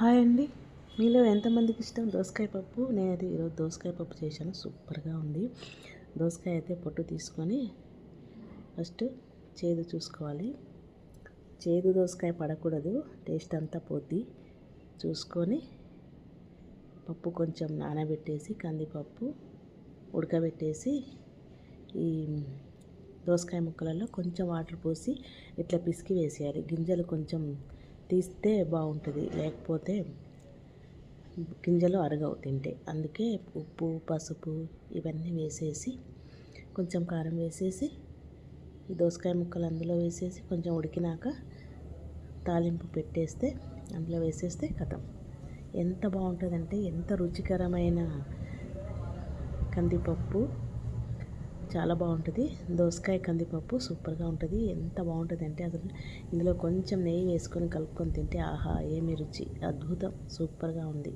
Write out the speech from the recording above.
Hi అండి. మీలో ఎంతమందికి ఇష్టం? దోసకాయ పప్పు? నేను అది ఈరోజు దోసకాయ పప్పు చేశాను. సూపర్గా ఉంది. దోసకాయ అయితే పొట్టు తీసుకొని ఫస్ట్ చేదు చూసుకోవాలి. చేదు దోసకాయ పడకూడదు. టేస్ట్ అంతా పోద్ది. చూసుకొని పప్పు కొంచెం నానబెట్టేసి కందిపప్పు ఉడకబెట్టేసి ఈ దోసకాయ ముక్కలలో కొంచెం వాటర్ పోసి ఇట్లా పిసికి వేసేయాలి. గింజలు కొంచెం తీస్తే బాగుంటుంది. లేకపోతే గింజలు అరగవు తింటే. అందుకే ఉప్పు పసుపు ఇవన్నీ వేసేసి కొంచెం కారం వేసేసి ఈ దోసకాయ ముక్కలు అందులో వేసేసి కొంచెం ఉడికినాక తాలింపు పెట్టేస్తే అందులో వేసేస్తే కథం. ఎంత బాగుంటుందంటే ఎంత రుచికరమైన కందిపప్పు చాలా బాగుంటుంది. దోసకాయ కందిపప్పు సూపర్గా ఉంటుంది. ఎంత బాగుంటుంది అంటే అసలు ఇందులో కొంచెం నెయ్యి వేసుకొని కలుపుకొని తింటే ఆహా ఏమి రుచి అద్భుతం సూపర్గా ఉంది.